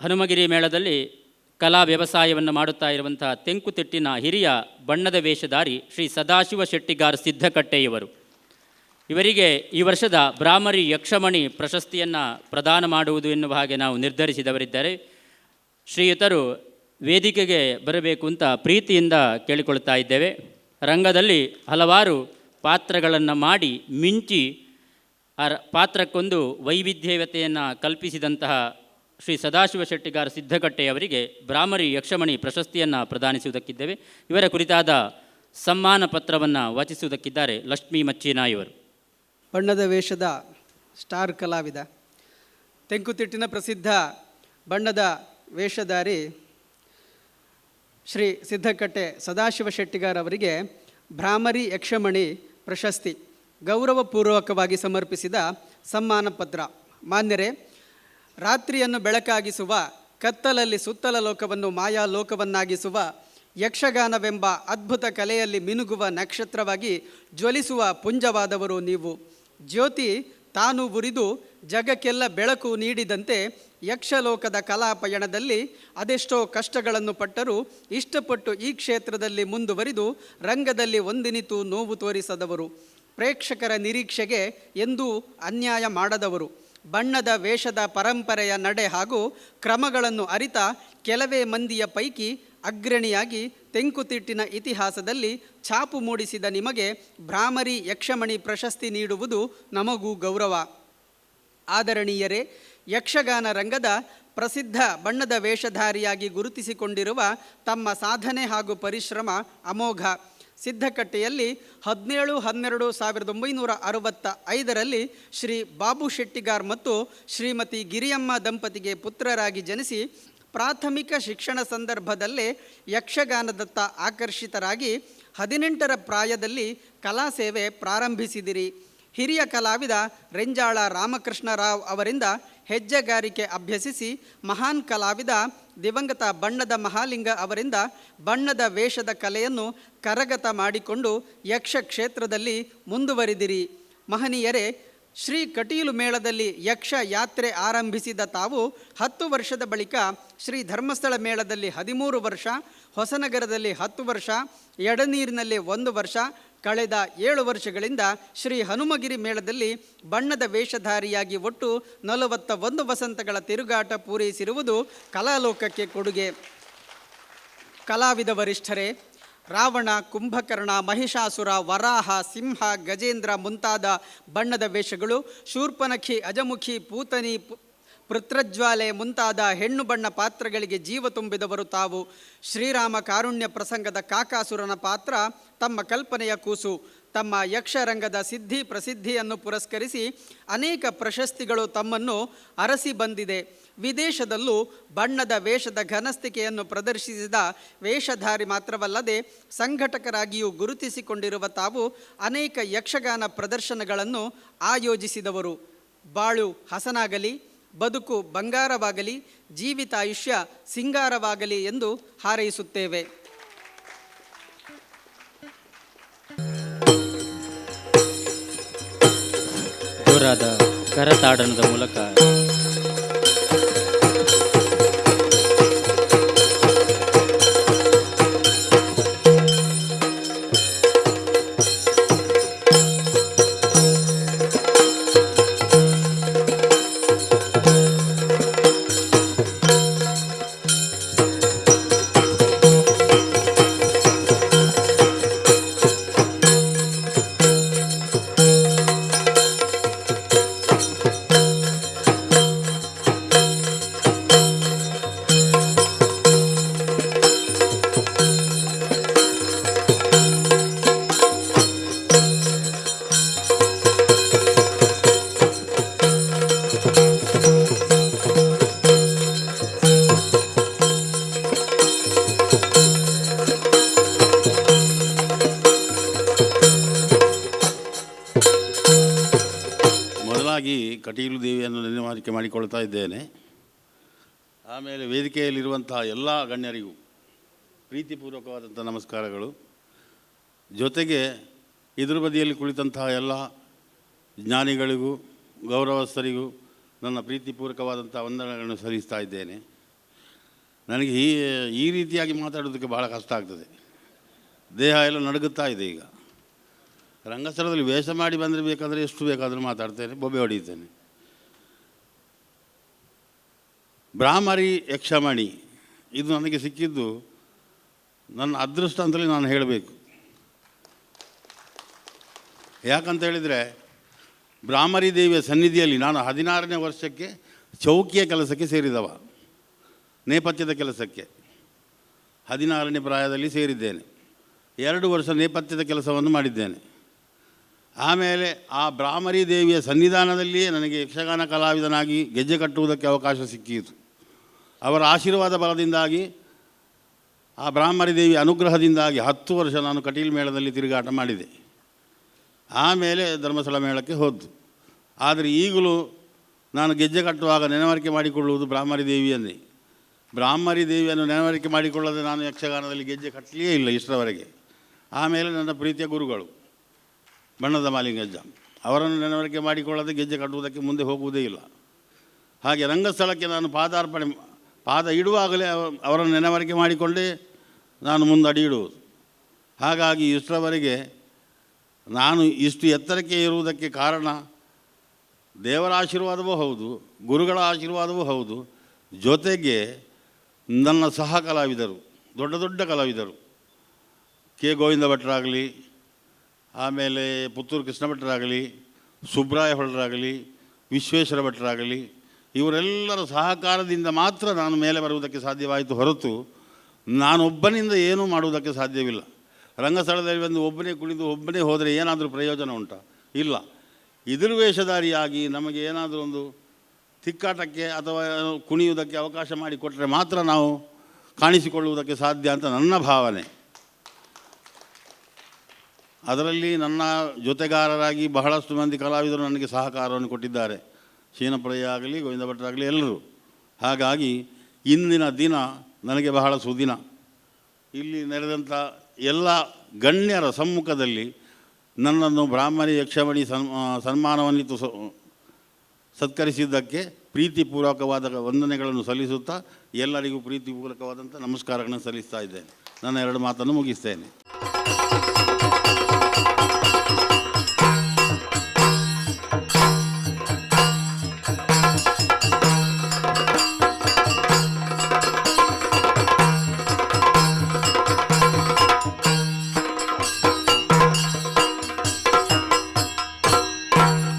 ಹನುಮಗಿರಿ ಮೇಳದಲ್ಲಿ ಕಲಾ ವ್ಯವಸಾಯವನ್ನು ಮಾಡುತ್ತಾ ಇರುವಂತಹ ತೆಂಕುತಿಟ್ಟಿನ ಹಿರಿಯ ಬಣ್ಣದ ವೇಷಧಾರಿ ಶ್ರೀ ಸದಾಶಿವ ಶೆಟ್ಟಿಗಾರ್ ಸಿದ್ಧಕಟ್ಟೆಯವರು ಇವರಿಗೆ ಈ ವರ್ಷದ ಬ್ರಾಹ್ಮರಿ ಯಕ್ಷಮಣಿ ಪ್ರಶಸ್ತಿಯನ್ನು ಪ್ರದಾನ ಮಾಡುವುದು ಎನ್ನುವ ಹಾಗೆ ನಾವು ನಿರ್ಧರಿಸಿದವರಿದ್ದಾರೆ. ಶ್ರೀಯುತರು ವೇದಿಕೆಗೆ ಬರಬೇಕು ಅಂತ ಪ್ರೀತಿಯಿಂದ ಕೇಳಿಕೊಳ್ತಾ ಇದ್ದೇವೆ. ರಂಗದಲ್ಲಿ ಹಲವಾರು ಪಾತ್ರಗಳನ್ನು ಮಾಡಿ ಮಿಂಚಿ ಆ ಪಾತ್ರಕ್ಕೊಂದು ವೈವಿಧ್ಯತೆಯನ್ನು ಕಲ್ಪಿಸಿದಂತಹ ಶ್ರೀ ಸದಾಶಿವ ಶೆಟ್ಟಿಗಾರ ಸಿದ್ಧಕಟ್ಟೆಯವರಿಗೆ ಬ್ರಾಹ್ಮರಿ ಯಕ್ಷಮಣಿ ಪ್ರಶಸ್ತಿಯನ್ನು ಪ್ರದಾನಿಸುವುದಕ್ಕಿದ್ದೇವೆ. ಇವರ ಕುರಿತಾದ ಸಮ್ಮಾನ ಪತ್ರವನ್ನು ವಾಚಿಸುವುದಕ್ಕಿದ್ದಾರೆ ಲಕ್ಷ್ಮೀ ಮಚ್ಚೀನಾ ಇವರು ಬಣ್ಣದ ವೇಷದ ಸ್ಟಾರ್ ಕಲಾವಿದ. ತೆಂಕುತಿಟ್ಟಿನ ಪ್ರಸಿದ್ಧ ಬಣ್ಣದ ವೇಷಧಾರಿ ಶ್ರೀ ಸಿದ್ಧಕಟ್ಟೆ ಸದಾಶಿವ ಶೆಟ್ಟಿಗಾರ್ ಅವರಿಗೆ ಭ್ರಾಮರಿ ಯಕ್ಷಮಣಿ ಪ್ರಶಸ್ತಿ ಗೌರವಪೂರ್ವಕವಾಗಿ ಸಮರ್ಪಿಸಿದ ಸಮ್ಮಾನ ಪತ್ರ. ಮಾನ್ಯರೇ ರಾತ್ರಿಯನ್ನು ಬೆಳಕಾಗಿಸುವ, ಕತ್ತಲಲ್ಲಿ ಸುತ್ತಲ ಲೋಕವನ್ನು ಮಾಯಾ ಲೋಕವನ್ನಾಗಿಸುವ, ಯಕ್ಷಗಾನವೆಂಬ ಅದ್ಭುತ ಕಲೆಯಲ್ಲಿ ಮಿನುಗುವ ನಕ್ಷತ್ರವಾಗಿ ಜ್ವಲಿಸುವ ಪುಂಜವಾದವರು ನೀವು. ಜ್ಯೋತಿ, ತಾನು ಉರಿದು ಜಗಕ್ಕೆಲ್ಲ ಬೆಳಕು ನೀಡಿದಂತೆ ಯಕ್ಷಲೋಕದ ಕಲಾಪಯಣದಲ್ಲಿ ಅದೆಷ್ಟೋ ಕಷ್ಟಗಳನ್ನು ಪಟ್ಟರೂ ಇಷ್ಟಪಟ್ಟು ಈ ಕ್ಷೇತ್ರದಲ್ಲಿ ಮುಂದುವರಿದು ರಂಗದಲ್ಲಿ ಒಂದಿನಿತು ನೋವು ತೋರಿಸದವರು. ಪ್ರೇಕ್ಷಕರ ನಿರೀಕ್ಷೆಗೆ ಎಂದೂ ಅನ್ಯಾಯ ಮಾಡದವರು. ಬಣ್ಣದ ವೇಷದ ಪರಂಪರೆಯ ನಡೆ ಹಾಗೂ ಕ್ರಮಗಳನ್ನು ಅರಿತ ಕೆಲವೇ ಮಂದಿಯ ಪೈಕಿ ಅಗ್ರಣಿಯಾಗಿ ತೆಂಕುತಿಟ್ಟಿನ ಇತಿಹಾಸದಲ್ಲಿ ಛಾಪು ಮೂಡಿಸಿದ ನಿಮಗೆ ಭ್ರಾಮರಿ ಯಕ್ಷಮಣಿ ಪ್ರಶಸ್ತಿ ನೀಡುವುದು ನಮಗೂ ಗೌರವ. ಆದರಣೀಯರೇ, ಯಕ್ಷಗಾನ ರಂಗದ ಪ್ರಸಿದ್ಧ ಬಣ್ಣದ ವೇಷಧಾರಿಯಾಗಿ ಗುರುತಿಸಿಕೊಂಡಿರುವ ತಮ್ಮ ಸಾಧನೆ ಹಾಗೂ ಪರಿಶ್ರಮ ಅಮೋಘ. ಸಿದ್ಧಕಟ್ಟೆಯಲ್ಲಿ ಹದಿನೇಳು, ಹನ್ನೆರಡು, ಸಾವಿರದ ಒಂಬೈನೂರ ಅರವತ್ತ ಐದರಲ್ಲಿ ಶ್ರೀ ಬಾಬು ಶೆಟ್ಟಿಗಾರ್ ಮತ್ತು ಶ್ರೀಮತಿ ಗಿರಿಯಮ್ಮ ದಂಪತಿಗೆ ಪುತ್ರರಾಗಿ ಜನಿಸಿ ಪ್ರಾಥಮಿಕ ಶಿಕ್ಷಣ ಸಂದರ್ಭದಲ್ಲೇ ಯಕ್ಷಗಾನದತ್ತ ಆಕರ್ಷಿತರಾಗಿ ಹದಿನೆಂಟರ ಪ್ರಾಯದಲ್ಲಿ ಕಲಾ ಸೇವೆ ಪ್ರಾರಂಭಿಸಿದಿರಿ. ಹಿರಿಯ ಕಲಾವಿದ ರೆಂಜಾಳ ರಾಮಕೃಷ್ಣರಾವ್ ಅವರಿಂದ ಹೆಜ್ಜೆಗಾರಿಕೆ ಅಭ್ಯಸಿಸಿ ಮಹಾನ್ ಕಲಾವಿದ ದಿವಂಗತ ಬಣ್ಣದ ಮಹಾಲಿಂಗ ಅವರಿಂದ ಬಣ್ಣದ ವೇಷದ ಕಲೆಯನ್ನು ಕರಗತ ಮಾಡಿಕೊಂಡು ಯಕ್ಷ ಕ್ಷೇತ್ರದಲ್ಲಿ ಮುಂದುವರಿದಿರಿ. ಮಹನೀಯರೇ, ಶ್ರೀ ಕಟೀಲು ಮೇಳದಲ್ಲಿ ಯಕ್ಷ ಯಾತ್ರೆ ಆರಂಭಿಸಿದ ತಾವು ಹತ್ತು ವರ್ಷದ ಬಳಿಕ ಶ್ರೀ ಧರ್ಮಸ್ಥಳ ಮೇಳದಲ್ಲಿ ಹದಿಮೂರು ವರ್ಷ, ಹೊಸನಗರದಲ್ಲಿ ಹತ್ತು ವರ್ಷ, ಎಡನೀರಿನಲ್ಲಿ ಒಂದು ವರ್ಷ ಕಳೆದ ಏಳು ವರ್ಷಗಳಿಂದ ಶ್ರೀ ಹನುಮಗಿರಿ ಮೇಳದಲ್ಲಿ ಬಣ್ಣದ ವೇಷಧಾರಿಯಾಗಿ ಒಟ್ಟು ನಲವತ್ತ ಒಂದು ವಸಂತಗಳ ತಿರುಗಾಟ ಪೂರೈಸಿರುವುದು ಕಲಾಲೋಕಕ್ಕೆ ಕೊಡುಗೆ. ಕಲಾವಿದ ವರಿಷ್ಠರೇ, ರಾವಣ, ಕುಂಭಕರ್ಣ, ಮಹಿಷಾಸುರ, ವರಾಹ, ಸಿಂಹ, ಗಜೇಂದ್ರ ಮುಂತಾದ ಬಣ್ಣದ ವೇಷಗಳು ಶೂರ್ಪನಖಿ, ಅಜಮುಖಿ, ಪೂತನಿ ಪೃತ್ರಜ್ವಾಲೆ ಮುಂತಾದ ಹೆಣ್ಣು ಬಣ್ಣ ಪಾತ್ರಗಳಿಗೆ ಜೀವ ತುಂಬಿದವರು ತಾವು. ಶ್ರೀರಾಮ ಕಾರುಣ್ಯ ಪ್ರಸಂಗದ ಕಾಕಾಸುರನ ಪಾತ್ರ ತಮ್ಮ ಕಲ್ಪನೆಯ ಕೂಸು. ತಮ್ಮ ಯಕ್ಷರಂಗದ ಸಿದ್ಧಿ ಪ್ರಸಿದ್ಧಿಯನ್ನು ಪುರಸ್ಕರಿಸಿ ಅನೇಕ ಪ್ರಶಸ್ತಿಗಳು ತಮ್ಮನ್ನು ಅರಸಿ ಬಂದಿದೆ. ವಿದೇಶದಲ್ಲೂ ಬಣ್ಣದ ವೇಷದ ಘನಸ್ತಿಕೆಯನ್ನು ಪ್ರದರ್ಶಿಸಿದ ವೇಷಧಾರಿ ಮಾತ್ರವಲ್ಲದೆ ಸಂಘಟಕರಾಗಿಯೂ ಗುರುತಿಸಿಕೊಂಡಿರುವ ತಾವು ಅನೇಕ ಯಕ್ಷಗಾನ ಪ್ರದರ್ಶನಗಳನ್ನು ಆಯೋಜಿಸಿದವರು. ಬಾಳು ಹಸನಾಗಲಿ ಬದುಕು ಬಂಗಾರವಾಗಲಿ ಜೀವಿತಾಯುಷ್ಯ ಸಿಂಗಾರವಾಗಲಿ ಎಂದು ಹಾರೈಸುತ್ತೇವೆ. ಕರತಾಡನದ ಮೂಲಕ ದೇವಿಯನ್ನು ನೆನವಾರಿಕೆ ಮಾಡಿಕೊಳ್ತಾ ಇದ್ದೇನೆ. ಆಮೇಲೆ ವೇದಿಕೆಯಲ್ಲಿರುವಂತಹ ಎಲ್ಲ ಗಣ್ಯರಿಗೂ ಪ್ರೀತಿಪೂರ್ವಕವಾದಂಥ ನಮಸ್ಕಾರಗಳು. ಜೊತೆಗೆ ಇದ್ರ ಬದಿಯಲ್ಲಿ ಕುಳಿತಂತಹ ಎಲ್ಲ ಜ್ಞಾನಿಗಳಿಗೂ, ಗೌರವಸ್ಥರಿಗೂ ನನ್ನ ಪ್ರೀತಿಪೂರ್ವಕವಾದಂಥ ವಂದನೆಗಳನ್ನು ಸಲ್ಲಿಸ್ತಾ ಇದ್ದೇನೆ. ನನಗೆ ಈ ಈ ರೀತಿಯಾಗಿ ಮಾತಾಡೋದಕ್ಕೆ ಭಾಳ ಕಷ್ಟ ಆಗ್ತದೆ. ದೇಹ ಎಲ್ಲ ನಡುಗುತ್ತಾ ಇದೆ ಈಗ. ರಂಗಸ್ಥಳದಲ್ಲಿ ವೇಷ ಮಾಡಿ ಬಂದರೆ ಬೇಕಾದರೆ ಎಷ್ಟು ಬೇಕಾದರೂ ಮಾತಾಡ್ತೇನೆ, ಬೊಬ್ಬೆ ಹೊಡಿತೇನೆ. ಬ್ರಾಹ್ಮರಿ ಯಕ್ಷಮಣಿ, ಇದು ನನಗೆ ಸಿಕ್ಕಿದ್ದು ನನ್ನ ಅದೃಷ್ಟ ಅಂತಲೇ ನಾನು ಹೇಳಬೇಕು. ಯಾಕಂತ ಹೇಳಿದರೆ, ಬ್ರಾಹ್ಮರಿ ದೇವಿಯ ಸನ್ನಿಧಿಯಲ್ಲಿ ನಾನು ಹದಿನಾರನೇ ವರ್ಷಕ್ಕೆ ಚೌಕಿಯ ಕೆಲಸಕ್ಕೆ ಸೇರಿದವ, ನೇಪಥ್ಯದ ಕೆಲಸಕ್ಕೆ. ಹದಿನಾರನೇ ಪ್ರಾಯದಲ್ಲಿ ಸೇರಿದ್ದೇನೆ. ಎರಡು ವರ್ಷ ನೇಪಥ್ಯದ ಕೆಲಸವನ್ನು ಮಾಡಿದ್ದೇನೆ. ಆಮೇಲೆ ಆ ಬ್ರಾಹ್ಮರಿ ದೇವಿಯ ಸನ್ನಿಧಾನದಲ್ಲಿಯೇ ನನಗೆ ಯಕ್ಷಗಾನ ಕಲಾವಿದನಾಗಿ ಗೆಜ್ಜೆ ಕಟ್ಟುವುದಕ್ಕೆ ಅವಕಾಶ ಸಿಕ್ಕಿತು. ಅವರ ಆಶೀರ್ವಾದ ಬಲದಿಂದಾಗಿ, ಆ ಬ್ರಾಹ್ಮರಿ ದೇವಿ ಅನುಗ್ರಹದಿಂದಾಗಿ ಹತ್ತು ವರ್ಷ ನಾನು ಕಟೀಲ್ ಮೇಳದಲ್ಲಿ ತಿರುಗಾಟ ಮಾಡಿದೆ. ಆಮೇಲೆ ಧರ್ಮಸ್ಥಳ ಮೇಳಕ್ಕೆ ಹೋದ್ದು. ಆದರೆ ಈಗಲೂ ನಾನು ಗೆಜ್ಜೆ ಕಟ್ಟುವಾಗ ನೆನವರಿಕೆ ಮಾಡಿಕೊಳ್ಳುವುದು ಬ್ರಾಹ್ಮರಿ ದೇವಿಯನ್ನೇ. ಬ್ರಾಹ್ಮರಿ ದೇವಿಯನ್ನು ನೆನವರಿಕೆ ಮಾಡಿಕೊಳ್ಳದೆ ನಾನು ಯಕ್ಷಗಾನದಲ್ಲಿ ಗೆಜ್ಜೆ ಕಟ್ಟಲೇ ಇಲ್ಲ ಇಷ್ಟರವರೆಗೆ. ಆಮೇಲೆ ನನ್ನ ಪ್ರೀತಿಯ ಗುರುಗಳು, ಬಣ್ಣದ ಮಾಲಿಂಗಜ್ಜ ಅವರನ್ನು ನೆನವರಿಕೆ ಮಾಡಿಕೊಳ್ಳದೆ ಗೆಜ್ಜೆ ಕಟ್ಟುವುದಕ್ಕೆ ಮುಂದೆ ಹೋಗುವುದೇ ಇಲ್ಲ. ಹಾಗೆ ರಂಗಸ್ಥಳಕ್ಕೆ ನಾನು ಪಾದಾರ್ಪಣೆ ಪಾದ ಇಡುವಾಗಲೇ ಅವ- ಅವರನ್ನು ನೆನವರಿಕೆ ಮಾಡಿಕೊಂಡೇ ನಾನು ಮುಂದಡಿ ಇಡುವುದು. ಹಾಗಾಗಿ ಇಷ್ಟರವರೆಗೆ ನಾನು ಇಷ್ಟು ಎತ್ತರಕ್ಕೆ ಇರುವುದಕ್ಕೆ ಕಾರಣ ದೇವರ ಆಶೀರ್ವಾದವೂ ಹೌದು, ಗುರುಗಳ ಆಶೀರ್ವಾದವೂ ಹೌದು, ಜೊತೆಗೆ ನನ್ನ ಸಹ ಕಲಾವಿದರು, ದೊಡ್ಡ ದೊಡ್ಡ ಕಲಾವಿದರು, ಕೆ ಗೋವಿಂದ ಭಟ್ರಾಗಲಿ, ಆಮೇಲೆ ಪುತ್ತೂರು ಕೃಷ್ಣ ಭಟ್ರಾಗಲಿ, ಸುಬ್ರಾಯ ಹೊಳರಾಗಲಿ, ವಿಶ್ವೇಶ್ವರ ಭಟ್ರಾಗಲಿ ಇವರೆಲ್ಲರ ಸಹಕಾರದಿಂದ ಮಾತ್ರ ನಾನು ಮೇಲೆ ಬರುವುದಕ್ಕೆ ಸಾಧ್ಯವಾಯಿತು ಹೊರತು ನಾನೊಬ್ಬನಿಂದ ಏನೂ ಮಾಡುವುದಕ್ಕೆ ಸಾಧ್ಯವಿಲ್ಲ. ರಂಗಸ್ಥಳದಲ್ಲಿ ಬಂದು ಒಬ್ಬನೇ ಕುಳಿತು ಒಬ್ಬನೇ ಹೋದರೆ ಏನಾದರೂ ಪ್ರಯೋಜನ ಉಂಟಾ? ಇಲ್ಲ. ಇದ್ರ ವೇಷಧಾರಿಯಾಗಿ ನಮಗೆ ಏನಾದರೂ ಒಂದು ತಿಕ್ಕಾಟಕ್ಕೆ ಅಥವಾ ಕುಣಿಯುವುದಕ್ಕೆ ಅವಕಾಶ ಮಾಡಿಕೊಟ್ಟರೆ ಮಾತ್ರ ನಾವು ಕಾಣಿಸಿಕೊಳ್ಳುವುದಕ್ಕೆ ಸಾಧ್ಯ ಅಂತ ನನ್ನ ಭಾವನೆ. ಅದರಲ್ಲಿ ನನ್ನ ಜೊತೆಗಾರರಾಗಿ ಬಹಳಷ್ಟು ಮಂದಿ ಕಲಾವಿದರು ನನಗೆ ಸಹಕಾರವನ್ನು ಕೊಟ್ಟಿದ್ದಾರೆ. ಶೀನಪ್ರಯ್ಯ ಆಗಲಿ ಗೋವಿಂದ ಭಟ್ರಾಗಲಿ ಎಲ್ಲರೂ. ಹಾಗಾಗಿ ಇಂದಿನ ದಿನ ನನಗೆ ಬಹಳ ಸುದಿನ. ಇಲ್ಲಿ ನಡೆದಂಥ ಎಲ್ಲ ಗಣ್ಯರ ಸಮ್ಮುಖದಲ್ಲಿ ನನ್ನನ್ನು ಬ್ರಾಹ್ಮಣಿ ಯಕ್ಷಮಣಿ ಸನ್ ಸನ್ಮಾನವನ್ನಿತ್ತು ಸತ್ಕರಿಸಿದ್ದಕ್ಕೆ ಪ್ರೀತಿಪೂರ್ವಕವಾದ ವಂದನೆಗಳನ್ನು ಸಲ್ಲಿಸುತ್ತಾ ಎಲ್ಲರಿಗೂ ಪ್ರೀತಿಪೂರ್ವಕವಾದಂಥ ನಮಸ್ಕಾರಗಳನ್ನು ಸಲ್ಲಿಸ್ತಾ ಇದ್ದೇನೆ. ನನ್ನ ಎರಡು ಮಾತನ್ನು ಮುಗಿಸ್ತೇನೆ.